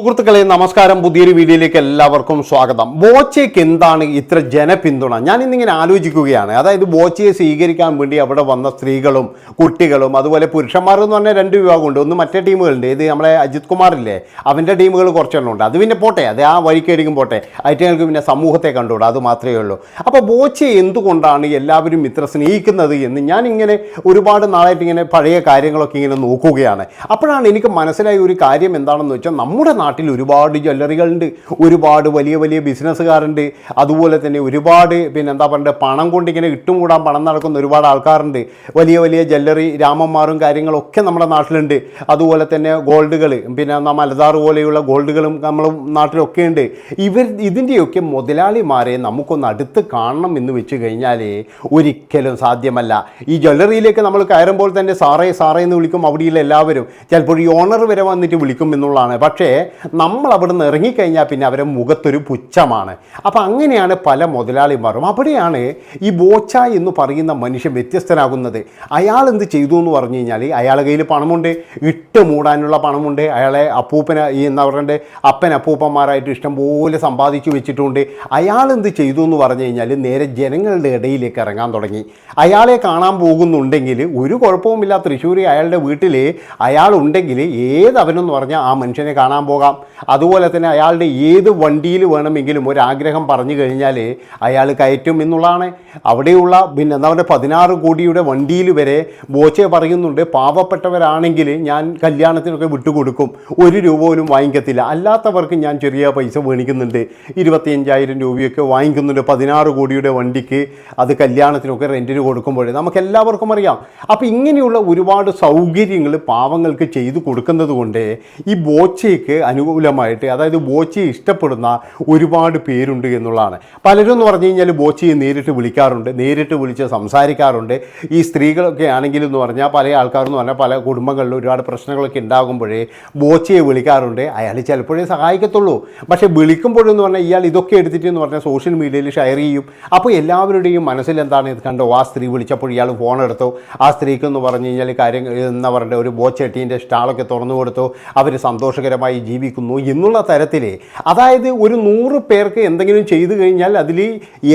സുഹൃത്തുക്കളെ നമസ്കാരം. പുതിയൊരു വീഡിയോയിലേക്ക് എല്ലാവർക്കും സ്വാഗതം. ബോച്ചയ്ക്ക് എന്താണ് ഇത്ര ജനപിന്തുണ? ഞാൻ ഇന്നിങ്ങനെ ആലോചിക്കുകയാണ്. അതായത് ബോച്ചയെ സ്വീകരിക്കാൻ വേണ്ടി അവിടെ വന്ന സ്ത്രീകളും കുട്ടികളും അതുപോലെ പുരുഷന്മാരെന്ന് പറഞ്ഞാൽ രണ്ട് വിഭാഗമുണ്ട്. ഒന്ന് മറ്റേ ടീമുകളുണ്ട്. ഇത് നമ്മളെ അജിത് കുമാറില്ലേ? അവന്റെ ടീമുകൾ കുറച്ചെണ്ണം ഉണ്ട്. അത് പിന്നെ പോട്ടെ. അത് ആ വഴിക്കായിരിക്കും പോട്ടെ. ഐറ്റങ്ങൾക്ക് പിന്നെ സമൂഹത്തെ കണ്ടുകൂടാ. അത് മാത്രമേ ഉള്ളൂ. അപ്പോൾ ബോച്ചയെ എന്തുകൊണ്ടാണ് എല്ലാവരും ഇത്ര സ്നേഹിക്കുന്നത് എന്ന് ഞാൻ ഇങ്ങനെ ഒരുപാട് നാളായിട്ട് ഇങ്ങനെ പഴയ കാര്യങ്ങളൊക്കെ ഇങ്ങനെ നോക്കുകയാണ്. അപ്പോഴാണ് എനിക്ക് മനസ്സിലായ ഒരു കാര്യം എന്താണെന്ന് വെച്ചാൽ നമ്മുടെ നാട്ടിൽ ഒരുപാട് ജ്വല്ലറികളുണ്ട് ഒരുപാട് വലിയ വലിയ ബിസിനസ്സുകാരുണ്ട്. അതുപോലെ തന്നെ ഒരുപാട് പിന്നെ എന്താ പറയുക പണം കൊണ്ടിങ്ങനെ ഇട്ടും കൂടാൻ പണം നടക്കുന്ന ഒരുപാട് ആൾക്കാരുണ്ട്. വലിയ വലിയ ജ്വല്ലറി രാമന്മാരും കാര്യങ്ങളൊക്കെ നമ്മുടെ നാട്ടിലുണ്ട്. അതുപോലെ തന്നെ ഗോൾഡുകൾ പിന്നെ മലദാർ പോലെയുള്ള ഗോൾഡുകളും നമ്മുടെ നാട്ടിലൊക്കെ ഉണ്ട് ഇവർ ഇതിന്റെയൊക്കെ മുതലാളിമാരെ നമുക്കൊന്ന് അടുത്ത് കാണണം എന്ന് വെച്ച് കഴിഞ്ഞാൽ ഒരിക്കലും സാധ്യമല്ല. ഈ ജ്വല്ലറിയിലേക്ക് നമ്മൾ കയറുമ്പോൾ തന്നെ സാറേ സാറേ എന്ന് വിളിക്കും അവിടെയുള്ള എല്ലാവരും. ചിലപ്പോൾ ഈ ഓണർ വരെ വന്നിട്ട് വിളിക്കും എന്നുള്ളതാണ്. പക്ഷേ നമ്മൾ അവിടെ നിന്ന് ഇറങ്ങിക്കഴിഞ്ഞാൽ പിന്നെ അവരെ മുഖത്തൊരു പുച്ഛമാണ്. അപ്പോൾ അങ്ങനെയാണ് പല മുതലാളിമാരും. അവിടെയാണ് ഈ ബോച്ച എന്ന് പറയുന്ന മനുഷ്യൻ വ്യത്യസ്തനാകുന്നത്. അയാൾ എന്ത് ചെയ്തു എന്ന് പറഞ്ഞു കഴിഞ്ഞാൽ അയാളുടെ കയ്യിൽ പണമുണ്ട്. ഇട്ട് മൂടാനുള്ള പണമുണ്ട്. അയാളെ അപ്പൂപ്പന ഈ എന്താ പറയണ്ടേ? അപ്പൻ അപ്പൂപ്പന്മാരായിട്ട് ഇഷ്ടംപോലെ സമ്പാദിച്ചു വെച്ചിട്ടുണ്ട്. അയാൾ എന്ത് ചെയ്തു എന്ന് പറഞ്ഞു കഴിഞ്ഞാൽ നേരെ ജനങ്ങളുടെ ഇടയിലേക്ക് ഇറങ്ങാൻ തുടങ്ങി. അയാളെ കാണാൻ പോകുന്നുണ്ടെങ്കിൽ ഒരു കുഴപ്പവുമില്ല തൃശ്ശൂർ അയാളുടെ വീട്ടിൽ അയാളുണ്ടെങ്കിൽ ഏതവനെന്ന് പറഞ്ഞാൽ ആ മനുഷ്യനെ കാണാൻ പോകാം. അതുപോലെ തന്നെ അയാളുടെ ഏത് വണ്ടിയിൽ വേണമെങ്കിലും ഒരു ആഗ്രഹം പറഞ്ഞു കഴിഞ്ഞാൽ അയാൾ കയറ്റും എന്നുള്ളതാണ്. അവിടെയുള്ള പിന്നെ എന്താ പറയുക പതിനാറ് കോടിയുടെ വണ്ടിയിൽ വരെ ബോച്ചെ പറയുന്നുണ്ട് പാവപ്പെട്ടവരാണെങ്കിൽ ഞാൻ കല്യാണത്തിനൊക്കെ വിട്ടുകൊടുക്കും. ഒരു രൂപ പോലും വാങ്ങിക്കത്തില്ല. അല്ലാത്തവർക്ക് ഞാൻ ചെറിയ പൈസ മേടിക്കുന്നുണ്ട് ഇരുപത്തിയഞ്ചായിരം രൂപയൊക്കെ വാങ്ങിക്കുന്നുണ്ട് പതിനാറ് കോടിയുടെ വണ്ടിക്ക്. അത് കല്യാണത്തിനൊക്കെ റെന്റിന് കൊടുക്കുമ്പോൾ നമുക്ക് എല്ലാവർക്കും അറിയാം. അപ്പോൾ ഇങ്ങനെയുള്ള ഒരുപാട് സൗകര്യങ്ങൾ പാവങ്ങൾക്ക് ചെയ്തു കൊടുക്കുന്നത് കൊണ്ട് ഈ ബോച്ചയ്ക്ക് അനുകൂലമായിട്ട് അതായത് ബോച്ചയെ ഇഷ്ടപ്പെടുന്ന ഒരുപാട് പേരുണ്ട് എന്നുള്ളതാണ്. പലരും എന്ന് പറഞ്ഞു കഴിഞ്ഞാൽ ബോച്ചയെ നേരിട്ട് വിളിക്കാറുണ്ട് നേരിട്ട് വിളിച്ച് സംസാരിക്കാറുണ്ട്. ഈ സ്ത്രീകളൊക്കെ ആണെങ്കിലും എന്ന് പറഞ്ഞാൽ പല ആൾക്കാരെന്ന് പറഞ്ഞാൽ പല കുടുംബങ്ങളിൽ ഒരുപാട് പ്രശ്നങ്ങളൊക്കെ ഉണ്ടാകുമ്പോഴേ ബോച്ചയെ വിളിക്കാറുണ്ട്. അയാൾ ചിലപ്പോഴേ സഹായിക്കത്തുള്ളൂ. പക്ഷേ വിളിക്കുമ്പോഴെന്ന് പറഞ്ഞാൽ ഇയാൾ ഇതൊക്കെ എടുത്തിട്ട് എന്ന് പറഞ്ഞാൽ സോഷ്യൽ മീഡിയയിൽ ഷെയർ ചെയ്യും. അപ്പോൾ എല്ലാവരുടെയും മനസ്സിൽ എന്താണ് ഇത് കണ്ടോ? ആ സ്ത്രീ വിളിച്ചപ്പോൾ ഇയാൾ ഫോൺ എടുത്തു. ആ സ്ത്രീക്കെന്ന് പറഞ്ഞു കഴിഞ്ഞാൽ കാര്യം എന്താ ഒരു ബോച്ചെട്ടീന്റെ സ്റ്റാളൊക്കെ തുറന്നു കൊടുത്തു. അവർ സന്തോഷകരമായി ജീവിക്കുന്നു എന്നുള്ള തരത്തിൽ അതായത് ഒരു നൂറ് പേർക്ക് എന്തെങ്കിലും ചെയ്തു കഴിഞ്ഞാൽ അതിൽ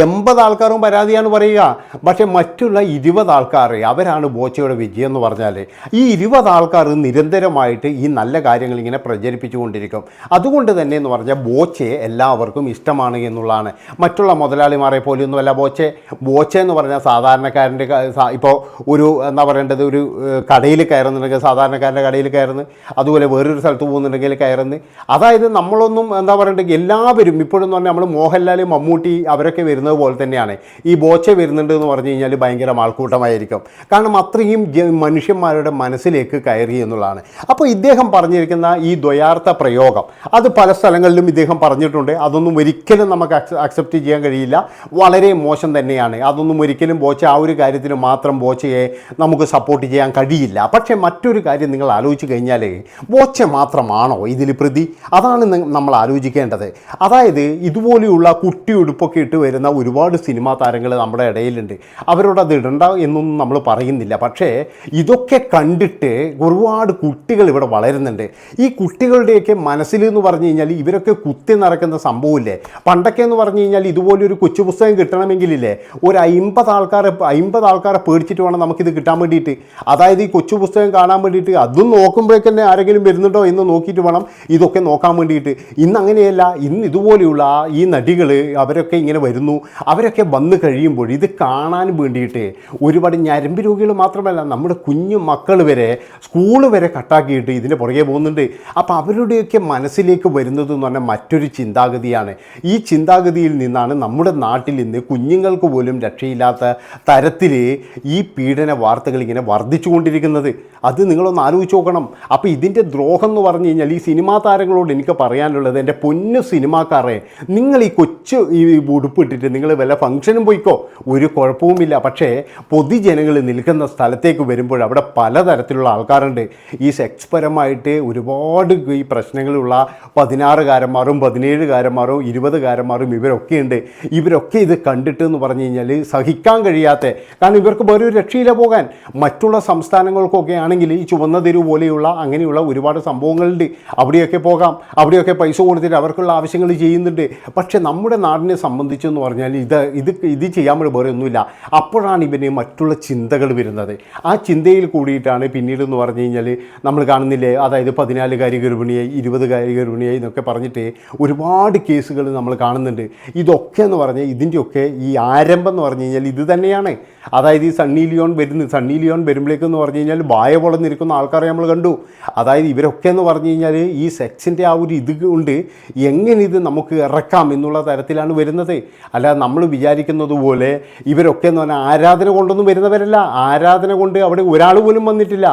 എൺപത് ആൾക്കാരും പരാതിയാണ് പറയുക. പക്ഷേ മറ്റുള്ള ഇരുപത് ആൾക്കാർ അവരാണ് ബോച്ചയുടെ വിജയം എന്ന് പറഞ്ഞാൽ ഈ ഇരുപത് ആൾക്കാർ നിരന്തരമായിട്ട് ഈ നല്ല കാര്യങ്ങൾ ഇങ്ങനെ പ്രചരിപ്പിച്ചുകൊണ്ടിരിക്കും. അതുകൊണ്ട് തന്നെ എന്ന് പറഞ്ഞാൽ ബോച്ചയെ എല്ലാവർക്കും ഇഷ്ടമാണ് എന്നുള്ളതാണ്. മറ്റുള്ള മുതലാളിമാരെ പോലെയൊന്നുമല്ല ബോച്ചെ. ബോച്ച എന്ന് പറഞ്ഞാൽ സാധാരണക്കാരന്റെ ഇപ്പോൾ ഒരു എന്താ പറയേണ്ടത് ഒരു കടയിൽ കയറുന്നുണ്ടെങ്കിൽ സാധാരണക്കാരന്റെ കടയിൽ കയറുന്നു. അതുപോലെ വേറൊരു സ്ഥലത്ത് പോകുന്നുണ്ടെങ്കിൽ കയറുന്നു. അതായത് നമ്മളൊന്നും എന്താ പറയണ്ടത് എല്ലാവരും ഇപ്പോഴെന്ന് പറഞ്ഞാൽ നമ്മൾ മോഹൻലാൽ മമ്മൂട്ടി അവരൊക്കെ വരുന്നത് പോലെ തന്നെയാണ്. ഈ ബോച്ച വരുന്നുണ്ട് എന്ന് പറഞ്ഞു കഴിഞ്ഞാൽ ഭയങ്കര ആൾക്കൂട്ടമായിരിക്കും. കാരണം അത്രയും മനുഷ്യന്മാരുടെ മനസ്സിലേക്ക് കയറി എന്നുള്ളതാണ്. അപ്പോൾ ഇദ്ദേഹം പറഞ്ഞിരിക്കുന്ന ഈ ദ്വയാർത്ഥ പ്രയോഗം അത് പല സ്ഥലങ്ങളിലും ഇദ്ദേഹം പറഞ്ഞിട്ടുണ്ട്. അതൊന്നും ഒരിക്കലും നമുക്ക് അക്സെപ്റ്റ് ചെയ്യാൻ കഴിയില്ല. വളരെ മോശം തന്നെയാണ്. അതൊന്നും ഒരിക്കലും ബോച്ച ആ ഒരു കാര്യത്തിന് മാത്രം ബോച്ചയെ നമുക്ക് സപ്പോർട്ട് ചെയ്യാൻ കഴിയില്ല. പക്ഷേ മറ്റൊരു കാര്യം നിങ്ങൾ ആലോചിച്ച് കഴിഞ്ഞാൽ ബോച്ച മാത്രമാണോ ഇതിൽ പ്രതി അതാണ് നമ്മൾ ആലോചിക്കേണ്ടത്. അതായത് ഇതുപോലെയുള്ള കുട്ടി ഉടുപ്പൊക്കെ ഇട്ട് വരുന്ന ഒരുപാട് സിനിമാ താരങ്ങൾ നമ്മുടെ ഇടയിലുണ്ട്. അവരോട് അത് ഇടണ്ട എന്നൊന്നും നമ്മൾ പറയുന്നില്ല. പക്ഷേ ഇതൊക്കെ കണ്ടിട്ട് ഒരുപാട് കുട്ടികൾ ഇവിടെ വളരുന്നുണ്ട്. ഈ കുട്ടികളുടെയൊക്കെ മനസ്സിൽ എന്ന് പറഞ്ഞു കഴിഞ്ഞാൽ ഇവരൊക്കെ കുത്തി നടക്കുന്ന സംഭവമില്ലേ? പണ്ടൊക്കെ എന്ന് പറഞ്ഞു കഴിഞ്ഞാൽ ഇതുപോലൊരു കൊച്ചു പുസ്തകം കിട്ടണമെങ്കിലില്ലേ ഒരു അമ്പത് ആൾക്കാരെ അമ്പത് ആൾക്കാരെ പേടിച്ചിട്ട് വേണം നമുക്കിത് കിട്ടാൻ വേണ്ടിയിട്ട്. അതായത് ഈ കൊച്ചു പുസ്തകം കാണാൻ വേണ്ടിയിട്ട് അതും നോക്കുമ്പോഴേക്കന്നെ ആരെങ്കിലും വരുന്നുണ്ടോ എന്ന് നോക്കിയിട്ട് വേണം ഇതൊക്കെ നോക്കാൻ വേണ്ടിയിട്ട്. ഇന്ന് അങ്ങനെയല്ല ഇന്ന് ഇതുപോലെയുള്ള ഈ നടികൾ അവരൊക്കെ ഇങ്ങനെ വരുന്നു. അവരൊക്കെ വന്നു കഴിയുമ്പോൾ ഇത് കാണാൻ വേണ്ടിയിട്ട് ഒരുപാട് ഞരമ്പ് രോഗികൾ മാത്രമല്ല നമ്മുടെ കുഞ്ഞു മക്കൾ വരെ സ്കൂൾ വരെ കട്ടാക്കിയിട്ട് ഇതിന്റെ പുറകെ പോകുന്നുണ്ട്. അപ്പോൾ അവരുടെയൊക്കെ മനസ്സിലേക്ക് വരുന്നത് എന്ന് പറഞ്ഞാൽ മറ്റൊരു ചിന്താഗതിയാണ്. ഈ ചിന്താഗതിയിൽ നിന്നാണ് നമ്മുടെ നാട്ടിൽ ഇന്ന് കുഞ്ഞുങ്ങൾക്ക് പോലും രക്ഷയില്ലാത്ത തരത്തിൽ ഈ പീഡന വാർത്തകൾ ഇങ്ങനെ വർദ്ധിച്ചുകൊണ്ടിരിക്കുന്നത്. അത് നിങ്ങളൊന്ന് ആലോചിച്ച് നോക്കണം. അപ്പോൾ ഇതിന്റെ ദ്രോഹം എന്ന് പറഞ്ഞു കഴിഞ്ഞാൽ ഈ സിനിമാ താരങ്ങളോട് എനിക്ക് പറയാനുള്ളത് എന്റെ പൊന്നു സിനിമാക്കാരെ നിങ്ങൾ ഈ കൊച്ചു ഈ ഉടുപ്പിട്ടിട്ട് നിങ്ങൾ വല്ല ഫംഗ്ഷനും പോയിക്കോ? ഒരു കുഴപ്പവുമില്ല. പക്ഷേ പൊതുജനങ്ങൾ നിൽക്കുന്ന സ്ഥലത്തേക്ക് വരുമ്പോൾ അവിടെ പലതരത്തിലുള്ള ആൾക്കാരുണ്ട്. ഈ സെക്സ് പരമായിട്ട് ഒരുപാട് ഈ പ്രശ്നങ്ങളുള്ള പതിനാറുകാരന്മാരും പതിനേഴുകാരന്മാരും ഇരുപതുകാരന്മാരും ഇവരൊക്കെ ഉണ്ട് ഇവരൊക്കെ ഇത് കണ്ടിട്ട് എന്ന് പറഞ്ഞു കഴിഞ്ഞാൽ സഹിക്കാൻ കഴിയാത്ത കാരണം ഇവർക്ക് വേറെ ഒരു രക്ഷയില്ല പോകാൻ. മറ്റുള്ള സംസ്ഥാനങ്ങൾക്കൊക്കെ ആണെങ്കിൽ ഈ ചുവന്ന തെരുവ് പോലെയുള്ള അങ്ങനെയുള്ള ഒരുപാട് സംഭവങ്ങളുണ്ട്. അവിടെയൊക്കെ അവിടെയൊക്കെ പോകാം അവിടെയൊക്കെ പൈസ കൊടുത്തിട്ട് അവർക്കുള്ള ആവശ്യങ്ങൾ ചെയ്യുന്നുണ്ട്. പക്ഷേ നമ്മുടെ നാടിനെ സംബന്ധിച്ചെന്ന് പറഞ്ഞാൽ ഇത് ഇത് ഇത് ചെയ്യാൻ വേറെ ഒന്നുമില്ല. അപ്പോഴാണ് ഇവന് മറ്റുള്ള ചിന്തകൾ വരുന്നത്. ആ ചിന്തയിൽ കൂടിയിട്ടാണ് പിന്നീട് എന്ന് പറഞ്ഞു കഴിഞ്ഞാൽ നമ്മൾ കാണുന്നില്ലേ അതായത് പതിനാലുകാരി ഗർഭിണിയായി ഇരുപതുകാരി ഗർഭിണിയായി എന്നൊക്കെ പറഞ്ഞിട്ട് ഒരുപാട് കേസുകൾ നമ്മൾ കാണുന്നുണ്ട്. ഇതൊക്കെ എന്ന് പറഞ്ഞാൽ ഇതിന്റെയൊക്കെ ഈ ആരംഭം എന്ന് പറഞ്ഞു കഴിഞ്ഞാൽ ഇത് തന്നെയാണ്. അതായത് ഈ സണ്ണി ലിയോൺ വരുന്ന സണ്ണി ലിയോൺ വരുമ്പോഴേക്കെന്ന് പറഞ്ഞു കഴിഞ്ഞാൽ വായ പൊളന്നിരിക്കുന്ന ആൾക്കാരെ നമ്മൾ കണ്ടു. അതായത് ഇവരൊക്കെ എന്ന് പറഞ്ഞു കഴിഞ്ഞാൽ ഈ സെക്സിന്റെ ആ ഒരു ഇത് കൊണ്ട് എങ്ങനെ ഇത് നമുക്ക് ഇറക്കാം എന്നുള്ള തരത്തിലാണ് വരുന്നത്. അല്ലാതെ നമ്മൾ വിചാരിക്കുന്നത് പോലെ ഇവരൊക്കെ എന്ന് പറഞ്ഞാൽ ആരാധന കൊണ്ടൊന്നും വരുന്നവരല്ല. ആരാധന കൊണ്ട് അവിടെ ഒരാൾ പോലും വന്നിട്ടില്ല.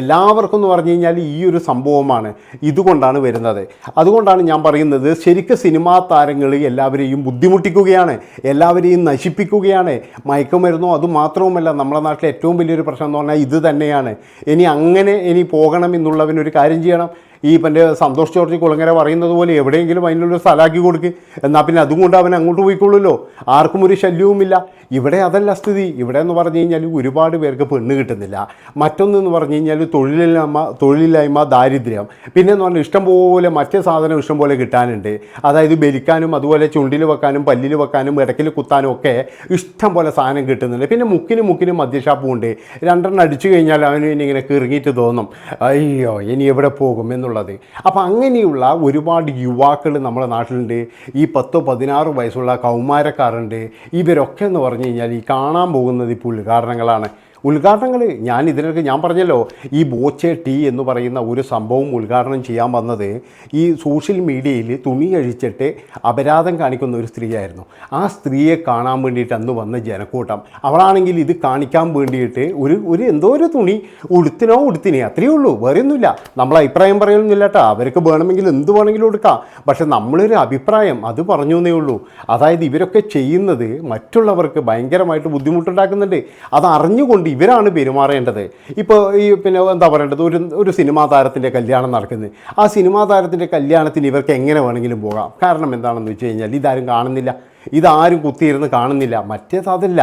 എല്ലാവർക്കും എന്ന് പറഞ്ഞു കഴിഞ്ഞാൽ ഈ ഒരു സംഭവമാണ് ഇതുകൊണ്ടാണ് വരുന്നത്. അതുകൊണ്ടാണ് ഞാൻ പറയുന്നത് ശരിക്കും സിനിമാ താരങ്ങൾ എല്ലാവരെയും ബുദ്ധിമുട്ടിക്കുകയാണ് എല്ലാവരെയും നശിപ്പിക്കുകയാണ്. മയക്കുമരുന്നോ അത് മാത്രവുമല്ല നമ്മുടെ നാട്ടിലെ ഏറ്റവും വലിയൊരു പ്രശ്നം എന്ന് പറഞ്ഞാൽ ഇത് തന്നെയാണ്. ഇനി അങ്ങനെ ഇനി പോകണം എന്നുള്ളവനൊരു കാര്യം ചെയ്യണം. ഈ ഇപ്പം സന്തോഷ് ജോർജ് കുളങ്ങര പറയുന്നത് പോലെ എവിടെയെങ്കിലും അതിനുള്ളൊരു സ്ഥലമാക്കി കൊടുക്കുക എന്നാൽ പിന്നെ അതുകൊണ്ട് അവൻ അങ്ങോട്ട് പോയിക്കൊള്ളുമല്ലോ ആർക്കും ഒരു ശല്യവുമില്ല. ഇവിടെ അതല്ല സ്ഥിതി. ഇവിടെ എന്ന് പറഞ്ഞു കഴിഞ്ഞാൽ ഒരുപാട് പേർക്ക് പെണ്ണ് കിട്ടുന്നില്ല. മറ്റൊന്നെന്ന് പറഞ്ഞു കഴിഞ്ഞാൽ തൊഴിലില്ലായ്മ തൊഴിലില്ലായ്മ ദാരിദ്ര്യം. പിന്നെ എന്ന് പറഞ്ഞാൽ ഇഷ്ടംപോലെ മറ്റേ സാധനം ഇഷ്ടംപോലെ കിട്ടാനുണ്ട്. അതായത് ബലിക്കാനും അതുപോലെ ചുണ്ടിൽ വെക്കാനും പല്ലിൽ വെക്കാനും ഇടയ്ക്കിൽ കുത്താനും ഒക്കെ ഇഷ്ടം പോലെ സാധനം കിട്ടുന്നുണ്ട്. പിന്നെ മുക്കിനും മുക്കിനും മദ്യഷാപ്പും ഉണ്ട്. രണ്ടെണ്ണം അടിച്ചു കഴിഞ്ഞാൽ അവന് ഇനി ഇങ്ങനെ കിറങ്ങിയിട്ട് തോന്നും. അയ്യോ ഇനി എവിടെ പോകും എന്നുള്ളത് അപ്പോൾ അങ്ങനെയുള്ള ഒരുപാട് യുവാക്കൾ നമ്മുടെ നാട്ടിലുണ്ട്. ഈ പത്തോ പതിനാറ് വയസ്സുള്ള കൗമാരക്കാരുണ്ട്. ഇവരൊക്കെ എന്ന് പറഞ്ഞു കഴിഞ്ഞാൽ ഈ കാണാൻ പോകുന്നത് ഇപ്പോൾ ഉദ്ഘാടനങ്ങളാണ് ഉദ്ഘാടനങ്ങൾ ഞാൻ ഇതിനൊക്കെ ഞാൻ പറഞ്ഞല്ലോ ഈ ബോച്ചെ ടീ എന്ന് പറയുന്ന ഒരു സംഭവം ഉദ്ഘാടനം ചെയ്യാൻ വന്നത് ഈ സോഷ്യൽ മീഡിയയിൽ തുണി അഴിച്ചിട്ട് അപരാധം കാണിക്കുന്ന ഒരു സ്ത്രീയായിരുന്നു. ആ സ്ത്രീയെ കാണാൻ വേണ്ടിയിട്ട് അന്ന് വന്ന ജനക്കൂട്ടം. അവളാണെങ്കിൽ ഇത് കാണിക്കാൻ വേണ്ടിയിട്ട് ഒരു ഒരു എന്തോ ഒരു തുണി ഉടുത്തിനോ ഉടുത്തിനെ അത്രയേ ഉള്ളൂ വേറെ ഒന്നുമില്ല നമ്മൾ അഭിപ്രായം പറയൊന്നുമില്ല കേട്ടോ അവർക്ക് വേണമെങ്കിൽ എന്ത് വേണമെങ്കിലും എടുക്കാം. പക്ഷെ നമ്മളൊരു അഭിപ്രായം അത് പറഞ്ഞു എന്നേ ഉള്ളൂ. അതായത് ഇവരൊക്കെ ചെയ്യുന്നത് മറ്റുള്ളവർക്ക് ഭയങ്കരമായിട്ട് ബുദ്ധിമുട്ടുണ്ടാക്കുന്നുണ്ട്. അത് അറിഞ്ഞുകൊണ്ട് ഇവരാണ് പെരുമാറേണ്ടത്. ഇപ്പോൾ ഈ പിന്നെ എന്താ പറയേണ്ടത്? ഒരു ഒരു സിനിമാ താരത്തിന്റെ കല്യാണം നടക്കുന്നത്. ആ സിനിമാ താരത്തിന്റെ കല്യാണത്തിന് ഇവർക്ക് എങ്ങനെ വേണമെങ്കിലും പോകാം? കാരണം എന്താണെന്ന് വെച്ച് കഴിഞ്ഞാൽ ഇതാരും കാണുന്നില്ല. ഇതാരും കുത്തിയിരുന്ന് കാണുന്നില്ല. മറ്റേത് അതല്ല.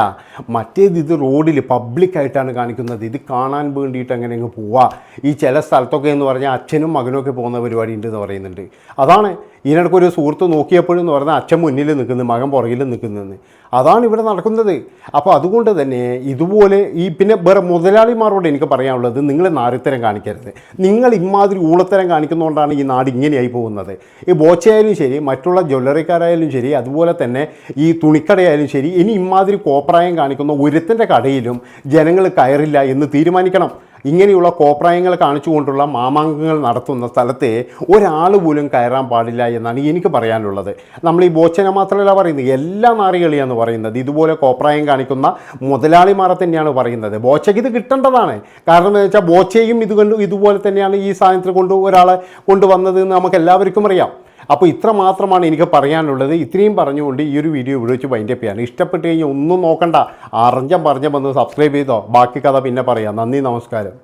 മറ്റേത് ഇത് റോഡിൽ പബ്ലിക്കായിട്ടാണ് കാണിക്കുന്നത്. ഇത് കാണാൻ വേണ്ടിയിട്ട് അങ്ങനെ അങ്ങ് പോവാ. ഈ ചില സ്ഥലത്തൊക്കെ എന്ന് പറഞ്ഞാൽ അച്ഛനും മകനും ഒക്കെ പോകുന്ന പരിപാടി ഉണ്ടെന്ന് പറയുന്നുണ്ട്. അതാണ് ഇതിനിടയ്ക്ക് ഒരു സുഹൃത്ത് നോക്കിയപ്പോഴും എന്ന് പറഞ്ഞാൽ അച്ഛൻ മുന്നിൽ നിൽക്കുന്നു മകൻ പുറകിൽ നിൽക്കുന്നതെന്ന് അതാണ് ഇവിടെ നടക്കുന്നത്. അപ്പോൾ അതുകൊണ്ട് തന്നെ ഇതുപോലെ ഈ പിന്നെ വേറെ മുതലാളിമാരോട് എനിക്ക് പറയാനുള്ളത് നിങ്ങൾ നാരിത്തരം കാണിക്കരുത്. നിങ്ങൾ ഇമാതിരി ഊളത്തരം കാണിക്കുന്നതുകൊണ്ടാണ് ഈ നാട് ഇങ്ങനെയായി പോകുന്നത്. ഈ ബോച്ചയായാലും ശരി മറ്റുള്ള ജ്വല്ലറിക്കാരായാലും ശരി അതുപോലെ തന്നെ ഈ തുണിക്കടയായാലും ശരി ഇനി ഇമാതിരി കോപ്രായം കാണിക്കുന്ന ഒരുത്തിന്റെ കടയിലും ജനങ്ങൾ കയറില്ല എന്ന് തീരുമാനിക്കണം. ഇങ്ങനെയുള്ള കോപ്രായങ്ങൾ കാണിച്ചുകൊണ്ടുള്ള മാമാങ്കങ്ങൾ നടത്തുന്ന സ്ഥലത്തെ ഒരാൾ പോലും കയറാൻ പാടില്ല എന്നാണ് എനിക്ക് പറയാനുള്ളത്. നമ്മൾ ഈ ബോച്ചനെ മാത്രമല്ല പറയുന്നത് എല്ലാ നാറികളിയാണ് പറയുന്നത്. ഇതുപോലെ കോപ്രായം കാണിക്കുന്ന മുതലാളിമാരെ തന്നെയാണ് പറയുന്നത്. ബോച്ചയ്ക്ക് ഇത് കിട്ടേണ്ടതാണ്. കാരണം എന്ന് വെച്ചാൽ ബോച്ചയും ഇത് ഇതുപോലെ തന്നെയാണ് ഈ സാധനത്തിൽ കൊണ്ട് ഒരാളെ കൊണ്ടുവന്നത് എന്ന് നമുക്ക് എല്ലാവർക്കും അറിയാം. അപ്പോൾ ഇത്ര മാത്രമാണ് എനിക്ക് പറയാനുള്ളത്. ഇത്രയും പറഞ്ഞുകൊണ്ട് ഈ ഒരു വീഡിയോ ഇവിടെ വെച്ച് വൈൻഡപ്പ് ചെയ്യാണ്. ഇഷ്ടപ്പെട്ട് കഴിഞ്ഞാൽ ഒന്നും നോക്കണ്ട. അറിഞ്ഞം പറഞ്ഞ വന്ന് സബ്സ്ക്രൈബ് ചെയ്തോ. ബാക്കി കഥ പിന്നെ പറയാം. നന്ദി നമസ്കാരം.